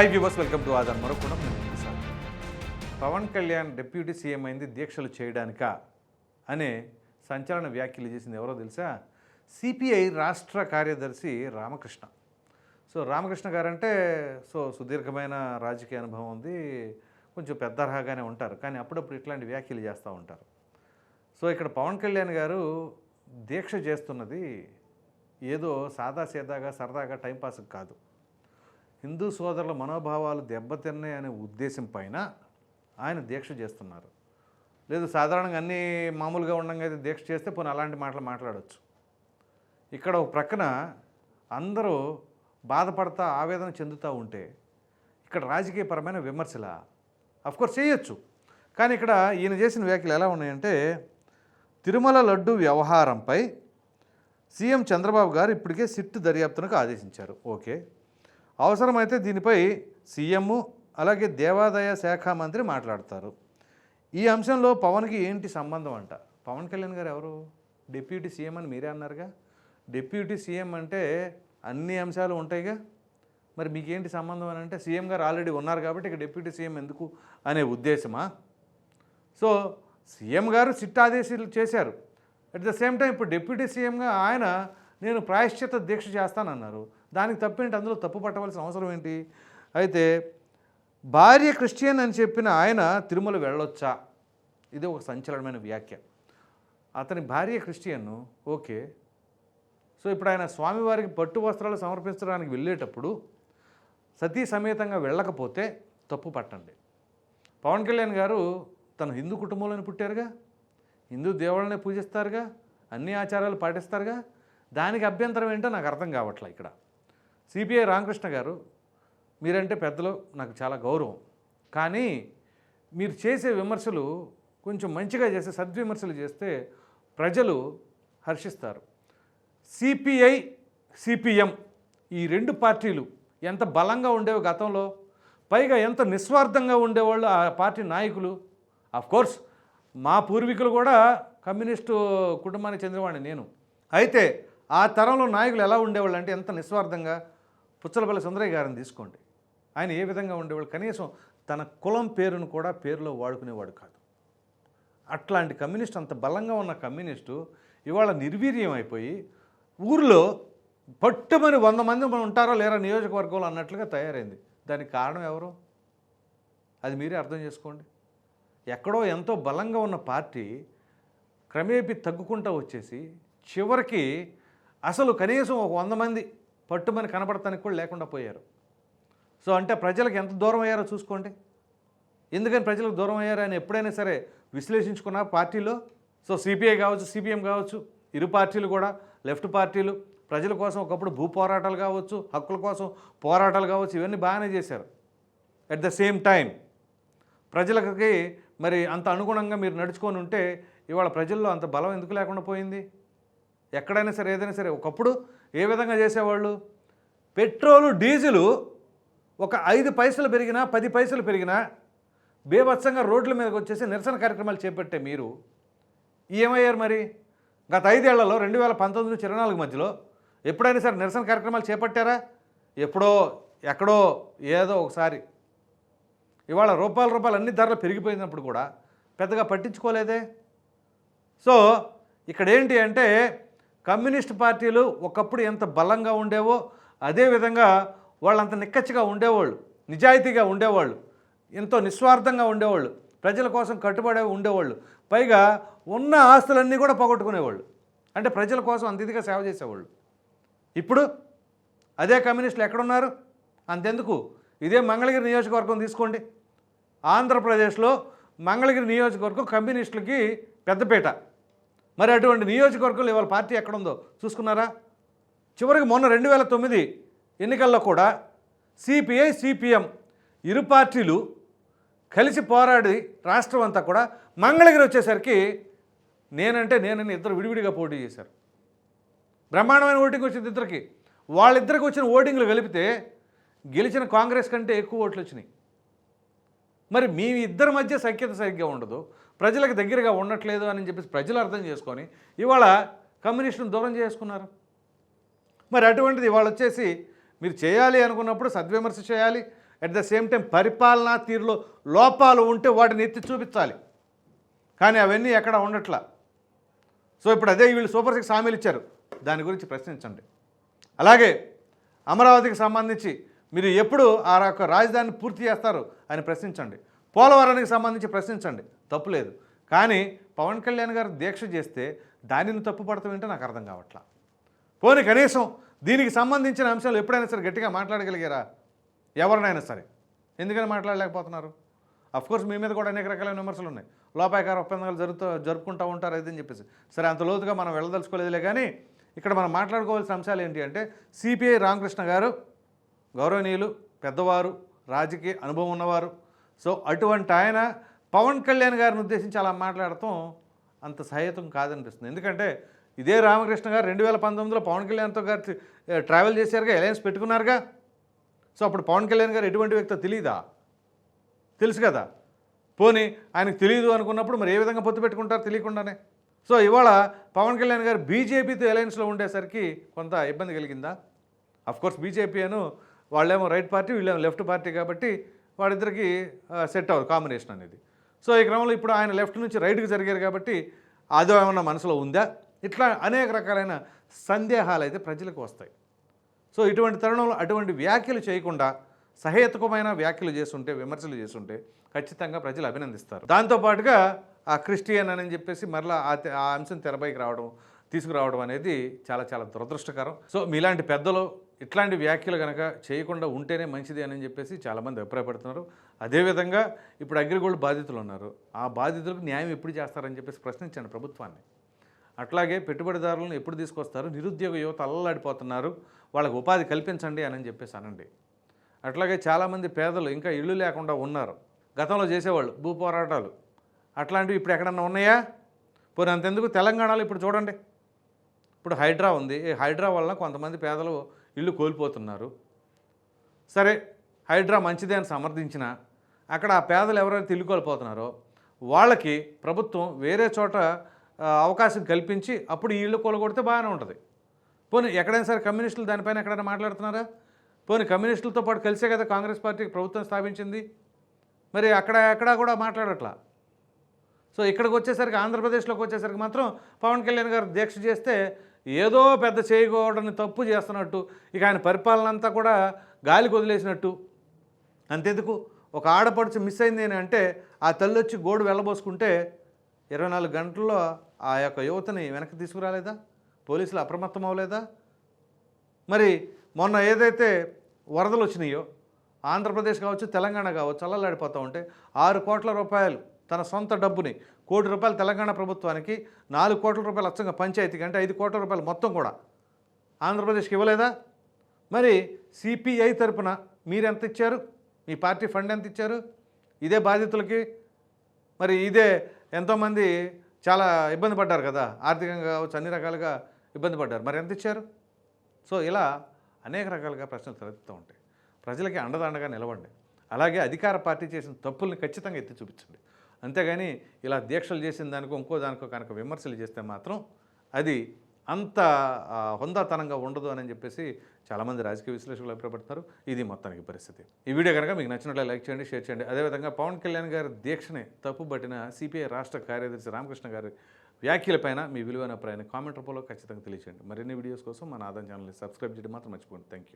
Hi viewers welcome to ఆదాన్ మరొకడం Pawan Kalyan deputy CM అయింది దీక్షలు చేయడానిక అనే సంచలన వ్యాఖ్యలు చేసింది ఎవరో తెలుసా? సిపిఐ రాష్ట్ర కార్యదర్శి రామకృష్ణ. సో రామకృష్ణ గారంటే సో సుదీర్ఘమైన రాజకీయ అనుభవం ఉంది. కొంచెం పెద్ద తరహాగానే ఉంటారు. కానీ అప్పుడప్పుడు ఇట్లాంటి వ్యాఖ్యలు చేస్తూ ఉంటారు. సో ఇక్కడ పవన్ కళ్యాణ్ గారు దీక్ష చేస్తున్నది ఏదో సాదాసీదాగా సరదాగా టైంపాస్కి కాదు. హిందూ సోదరుల మనోభావాలు దెబ్బతిన్నాయి అనే ఉద్దేశం పైన ఆయన దీక్ష చేస్తున్నారు. లేదు సాధారణంగా అన్నీ మామూలుగా ఉండగా అయితే దీక్ష చేస్తే పోనీ అలాంటి మాటలు మాట్లాడవచ్చు ఇక్కడ ఒక ప్రక్కన అందరూ బాధపడతా ఆవేదన చెందుతూ ఉంటే ఇక్కడ రాజకీయపరమైన విమర్శల అఫ్కోర్స్ చేయొచ్చు. కానీ ఇక్కడ ఈయన చేసిన వ్యాఖ్యలు ఎలా ఉన్నాయంటే తిరుమల లడ్డు వ్యవహారంపై సీఎం చంద్రబాబు గారు ఇప్పటికే సిట్ దర్యాప్తునకు ఆదేశించారు. ఓకే. అవసరమైతే దీనిపై సీఎం అలాగే దేవాదాయ శాఖ మంత్రి మాట్లాడతారు. ఈ అంశంలో పవన్కి ఏంటి సంబంధం అంట? పవన్ కళ్యాణ్ గారు ఎవరు? డిప్యూటీ సీఎం అని మీరే అన్నారుగా. డిప్యూటీ సీఎం అంటే అన్ని అంశాలు ఉంటాయిగా? మరి మీకేంటి సంబంధం అని అంటే సీఎం గారు ఆల్రెడీ ఉన్నారు కాబట్టి ఇక డిప్యూటీ సీఎం ఎందుకు అనే ఉద్దేశమా? సో సీఎం గారు సిట్ ఆదేశాలు చేశారు. అట్ ద సేమ్ టైం ఇప్పుడు డిప్యూటీ సీఎంగా ఆయన నేను ప్రాయశ్చిత దీక్ష చేస్తానన్నారు. దానికి తప్పేంటి? అందులో తప్పు పట్టవలసిన అవసరం ఏంటి? అయితే భార్య క్రిస్టియన్ అని చెప్పిన ఆయన తిరుమల వెళ్ళొచ్చా? ఇది ఒక సంచలనమైన వ్యాఖ్య. అతని భార్య క్రిస్టియన్ ఓకే. సో ఇప్పుడు ఆయన స్వామివారికి పట్టు వస్త్రాలు సమర్పించడానికి వెళ్ళేటప్పుడు సతీ సమేతంగా వెళ్ళకపోతే తప్పు పట్టండి. పవన్ కళ్యాణ్ గారు తన హిందూ కుటుంబంలోనే పుట్టారుగా? హిందూ దేవుళ్ళనే పూజిస్తారుగా? అన్ని ఆచారాలు పాటిస్తారుగా? దానికి అభ్యంతరం ఏంటో నాకు అర్థం కావట్లే ఇక్కడ. సిపిఐ రామకృష్ణ గారు మీరంటే పెద్దలు నాకు చాలా గౌరవం. కానీ మీరు చేసే విమర్శలు కొంచెం మంచిగా చేస్తే సద్విమర్శలు చేస్తే ప్రజలు హర్షిస్తారు. సిపిఐ సిపిఎం ఈ రెండు పార్టీలు ఎంత బలంగా ఉండేవి గతంలో పైగా ఎంత నిస్వార్థంగా ఉండేవాళ్ళు ఆ పార్టీ నాయకులు. కోర్స్ మా పూర్వీకులు కూడా కమ్యూనిస్టు కుటుంబానికి చెందినవాడిని నేను. అయితే ఆ తరంలో నాయకులు ఎలా ఉండేవాళ్ళు అంటే ఎంత నిస్వార్థంగా పుచ్చలపల్లి సుందరయ్య గారిని తీసుకోండి. ఆయన ఏ విధంగా ఉండేవాళ్ళు? కనీసం తన కులం పేరును కూడా పేరులో వాడుకునేవాడు కాదు. అట్లాంటి కమ్యూనిస్ట్ అంత బలంగా ఉన్న కమ్యూనిస్టు ఇవాళ నిర్వీర్యం అయిపోయి ఊరిలో పట్టుమని వంద మంది మనం ఉంటారో లేరా నియోజకవర్గంలో అన్నట్లుగా తయారైంది. దానికి కారణం ఎవరు? అది మీరే అర్థం చేసుకోండి. ఎక్కడో ఎంతో బలంగా ఉన్న పార్టీ క్రమేపీ తగ్గుకుంటూ వచ్చేసి చివరికి అసలు కనీసం ఒక వంద మంది పట్టుమని కనపడటానికి కూడా లేకుండా పోయారు. సో అంటే ప్రజలకు ఎంత దూరం అయ్యారో చూసుకోండి. ఎందుకని ప్రజలకు దూరం అయ్యారు అని ఎప్పుడైనా సరే విశ్లేషించుకున్న పార్టీలో? సో సిపిఐ కావచ్చు సిపిఎం కావచ్చు ఇరు పార్టీలు కూడా లెఫ్ట్ పార్టీలు ప్రజల కోసం ఒకప్పుడు భూ పోరాటాలు కావచ్చు హక్కుల కోసం పోరాటాలు కావచ్చు ఇవన్నీ బాగానే చేశారు. అట్ ద సేమ్ టైం ప్రజలకి మరి అంత అనుగుణంగా మీరు నడుచుకొని ఉంటే ఇవాళ ప్రజల్లో అంత బలం ఎందుకు లేకుండా పోయింది? ఎక్కడైనా సరే ఏదైనా సరే ఒకప్పుడు ఏ విధంగా చేసేవాళ్ళు? పెట్రోలు డీజిలు ఒక ఐదు పైసలు పెరిగినా పది పైసలు పెరిగినా బేభత్సంగా రోడ్ల మీదకి వచ్చేసి నిరసన కార్యక్రమాలు చేపట్టే మీరు ఏమయ్యారు మరి? గత ఐదేళ్ళలో రెండు వేల పంతొమ్మిది నుంచి ఇరవై నాలుగు మధ్యలో ఎప్పుడైనా సరే నిరసన కార్యక్రమాలు చేపట్టారా? ఎప్పుడో ఎక్కడో ఏదో ఒకసారి. ఇవాళ రూపాయల రూపాయలు అన్ని ధరలు పెరిగిపోయినప్పుడు కూడా పెద్దగా పట్టించుకోలేదే? సో ఇక్కడ ఏంటి అంటే కమ్యూనిస్ట్ పార్టీలు ఒకప్పుడు ఎంత బలంగా ఉండేవో అదేవిధంగా వాళ్ళంత నిక్కచ్చిగా ఉండేవాళ్ళు నిజాయితీగా ఉండేవాళ్ళు ఎంతో నిస్వార్థంగా ఉండేవాళ్ళు ప్రజల కోసం కట్టుబడే ఉండేవాళ్ళు పైగా ఉన్న ఆస్తులన్నీ కూడా పోగొట్టుకునేవాళ్ళు. అంటే ప్రజల కోసం అంత ఇదిగా సేవ చేసేవాళ్ళు. ఇప్పుడు అదే కమ్యూనిస్టులు ఎక్కడున్నారు? అంతెందుకు? ఇదే మంగళగిరి నియోజకవర్గం తీసుకోండి. ఆంధ్రప్రదేశ్లో మంగళగిరి నియోజకవర్గం కమ్యూనిస్టులకి పెద్దపేట. మరి అటువంటి నియోజకవర్గంలో ఇవాళ పార్టీ ఎక్కడుందో చూసుకున్నారా? చివరికి మొన్న రెండు వేల తొమ్మిది ఎన్నికల్లో కూడా సిపిఐ సిపిఎం ఇరు పార్టీలు కలిసి పోరాడి రాష్ట్రం అంతా కూడా మంగళగిరి వచ్చేసరికి నేనంటే నేనని ఇద్దరు విడివిడిగా పోటీ చేశారు. బ్రహ్మాండమైన ఓటింగ్ వచ్చింది ఇద్దరికి. వాళ్ళిద్దరికి వచ్చిన ఓటింగ్లు కలిపితే గెలిచిన కాంగ్రెస్ కంటే ఎక్కువ ఓట్లు వచ్చినాయి. మరి మీ ఇద్దరి మధ్య సఖ్యత సరిగ్గా ఉండదు. ప్రజలకు దగ్గరగా ఉండట్లేదు అని చెప్పేసి ప్రజలు అర్థం చేసుకొని ఇవాళ కమ్యూనిస్టును దూరం చేసుకున్నారు. మరి అటువంటిది ఇవాళ వచ్చేసి మీరు చేయాలి అనుకున్నప్పుడు సద్విమర్శ చేయాలి అట్ ద సేమ్ టైం పరిపాలనా తీరులో లోపాలు ఉంటే వాటిని ఎత్తి చూపించాలి. కానీ అవన్నీ ఎక్కడ ఉండట్లా. సో ఇప్పుడు అదే వీళ్ళు సూపర్ సిక్స్ హామీలు ఇచ్చారు. దాని గురించి ప్రశ్నించండి. అలాగే అమరావతికి సంబంధించి మీరు ఎప్పుడు ఆ యొక్క రాజధానిని పూర్తి చేస్తారు అని ప్రశ్నించండి. పోలవరానికి సంబంధించి ప్రశ్నించండి. తప్పులేదు కానీ పవన్ కళ్యాణ్ గారు దీక్ష చేస్తే దానిని తప్పు పడతాం నాకు అర్థం కావట్లా. పోనీ కనీసం దీనికి సంబంధించిన అంశాలు ఎప్పుడైనా సరే గట్టిగా మాట్లాడగలిగారా? ఎవరినైనా సరే. ఎందుకని మాట్లాడలేకపోతున్నారు? కోర్స్ మీ మీద కూడా అనేక రకాలైన విమర్శలు ఉన్నాయి. లోపాయకార ఒప్పందాలు జరుగుతూ జరుపుకుంటూ ఉంటారు అది అని చెప్పేసి. సరే అంత లోతుగా మనం వెళ్ళదలుచుకోలేదులే కానీ ఇక్కడ మనం మాట్లాడుకోవాల్సిన అంశాలు ఏంటి అంటే సిపిఐ రామకృష్ణ గారు గౌరవనీయులు పెద్దవారు రాజకీయ అనుభవం ఉన్నవారు సో అటువంటి ఆయన పవన్ కళ్యాణ్ గారిని ఉద్దేశించి అలా మాట్లాడటం అంత సహేతం కాదనిపిస్తుంది. ఎందుకంటే ఇదే రామకృష్ణ గారు రెండు వేల పంతొమ్మిదిలో పవన్ కళ్యాణ్తో గారు ట్రావెల్ చేశారుగా అలయన్స్ పెట్టుకున్నారుగా. సో అప్పుడు పవన్ కళ్యాణ్ గారు ఎటువంటి వ్యక్తో తెలియదా తెలుసు కదా. పోనీ ఆయనకు తెలియదు అనుకున్నప్పుడు మరి ఏ విధంగా పొత్తు పెట్టుకుంటారు తెలియకుండానే. సో ఇవాళ పవన్ కళ్యాణ్ గారు బీజేపీతో అలయన్స్లో ఉండేసరికి కొంత ఇబ్బంది కలిగిందా? కోర్స్ బీజేపీ అను వాళ్ళేమో రైట్ పార్టీ వీళ్ళేమో లెఫ్ట్ పార్టీ కాబట్టి వాళ్ళిద్దరికి సెట్ అవ్వదు కాంబినేషన్ అనేది. సో ఈ క్రమంలో ఇప్పుడు ఆయన లెఫ్ట్ నుంచి రైట్కి జరిగారు కాబట్టి అదో ఏమన్నా మనసులో ఉందా? ఇట్లా అనేక రకాలైన సందేహాలు అయితే ప్రజలకు వస్తాయి. సో ఇటువంటి తరుణంలో అటువంటి వ్యాఖ్యలు చేయకుండా సహేతుకమైన వ్యాఖ్యలు చేస్తుంటే విమర్శలు చేస్తుంటే ఖచ్చితంగా ప్రజలు అభినందిస్తారు. దాంతోపాటుగా ఆ క్రిస్టియన్ అని చెప్పేసి మరలా ఆ తె- ఆ అంశం తెరపైకి రావడం తీసుకురావడం అనేది చాలా చాలా దురదృష్టకరం. సో మీలాంటి పెద్దలు ఇట్లాంటి వ్యాఖ్యలు కనుక చేయకుండా ఉంటేనే మంచిది అని చెప్పేసి చాలామంది అభిప్రాయపడుతున్నారు. అదేవిధంగా ఇప్పుడు అగ్రిగోల్డ్ బాధితులు ఉన్నారు ఆ బాధితులకు న్యాయం ఎప్పుడు చేస్తారని చెప్పేసి ప్రశ్నించండి ప్రభుత్వాన్ని. అట్లాగే పెట్టుబడిదారులను ఎప్పుడు తీసుకొస్తారు? నిరుద్యోగ యువత అల్లలాడిపోతున్నారు. వాళ్ళకు ఉపాధి కల్పించండి అని చెప్పేసి అనండి. అట్లాగే చాలామంది పేదలు ఇంకా ఇళ్ళు లేకుండా ఉన్నారు. గతంలో చేసేవాళ్ళు భూ పోరాటాలు. అట్లాంటివి ఇప్పుడు ఎక్కడన్నా ఉన్నాయా? పోనీ అంతెందుకు? తెలంగాణలో ఇప్పుడు చూడండి. ఇప్పుడు హైడ్రా ఉంది. ఈ హైడ్రా వలన కొంతమంది పేదలు ఇల్లు కోల్పోతున్నారు. సరే హైడ్రా మంచిదే అని సమర్థించిన అక్కడ ఆ పేదలు ఎవరైతే ఇల్లు కోల్పోతున్నారో వాళ్ళకి ప్రభుత్వం వేరే చోట అవకాశం కల్పించి అప్పుడు ఈ ఇల్లు కొలగొడితే బాగానే ఉంటుంది. పోనీ ఎక్కడైనా సరే కమ్యూనిస్టులు దానిపైన ఎక్కడైనా మాట్లాడుతున్నారా? పోనీ కమ్యూనిస్టులతో పాటు కలిసే కదా కాంగ్రెస్ పార్టీకి ప్రభుత్వం స్థాపించింది. మరి అక్కడ ఎక్కడా కూడా మాట్లాడట్లా. సో ఇక్కడికి వచ్చేసరికి ఆంధ్రప్రదేశ్లోకి వచ్చేసరికి మాత్రం పవన్ కళ్యాణ్ గారు దీక్ష చేస్తే ఏదో పెద్ద చేయకూడని తప్పు చేస్తున్నట్టు ఇక ఆయన పరిపాలన అంతా కూడా గాలికి వదిలేసినట్టు. అంతెందుకు? ఒక ఆడపడుచు మిస్ అయింది అని అంటే ఆ తల్లి వచ్చి గోడు వెళ్ళబోసుకుంటే ఇరవై నాలుగు గంటల్లో ఆ యొక్క యువతని వెనక్కి తీసుకురాలేదా? పోలీసులు అప్రమత్తం అవ్వలేదా? మరి మొన్న ఏదైతే వరదలు వచ్చినాయో ఆంధ్రప్రదేశ్ కావచ్చు తెలంగాణ కావచ్చు అల్లలాడిపోతూ ఉంటే ఆరు కోట్ల రూపాయలు తన సొంత డబ్బుని కోటి రూపాయలు తెలంగాణ ప్రభుత్వానికి నాలుగు కోట్ల రూపాయలు అచ్చంగా పంచాయతీకి అంటే ఐదు కోట్ల రూపాయలు మొత్తం కూడా. ఆంధ్రప్రదేశ్కి ఇవ్వలేదా? మరి సిపిఐ తరపున మీరు ఎంత ఇచ్చారు? మీ పార్టీ ఫండ్ ఎంత ఇచ్చారు? ఇదే బాధితులకి మరి ఇదే ఎంతోమంది చాలా ఇబ్బంది పడ్డారు కదా. ఆర్థికంగా కావచ్చు అన్ని రకాలుగా ఇబ్బంది పడ్డారు. మరి ఎంత ఇచ్చారు? సో ఇలా అనేక రకాలుగా ప్రశ్నలు తలెత్తుతూ ఉంటాయి. ప్రజలకి అండదండగా నిలవండి. అలాగే అధికార పార్టీ చేసిన తప్పుల్ని ఖచ్చితంగా ఎత్తి చూపించండి. అంతేగాని ఇలా దీక్షలు చేసిన దానికో ఇంకో దానికో కనుక విమర్శలు చేస్తే మాత్రం అది అంత హొందాతనంగా ఉండదు అని చెప్పేసి చాలామంది రాజకీయ విశ్లేషకులు అభిప్రాయపడుతున్నారు ఇది మొత్తానికి పరిస్థితి. ఈ వీడియో కనుక మీకు నచ్చినట్లు లైక్ చేయండి షేర్ చేయండి. అదేవిధంగా పవన్ కళ్యాణ్ గారి దీక్షని తప్పుబట్టిన సిపిఐ రాష్ట్ర కార్యదర్శి రామకృష్ణ గారి వ్యాఖ్యలపైన మీ విలువైన అభిప్రాయాన్ని కామెంట్ రూపంలో ఖచ్చితంగా తెలియచేయండి. మరిన్ని వీడియోస్ కోసం మన ఆదాయం ఛానల్ని సబ్స్క్రైబ్ చేయడం మాత్రం మర్చిపోండి థ్యాంక్ యూ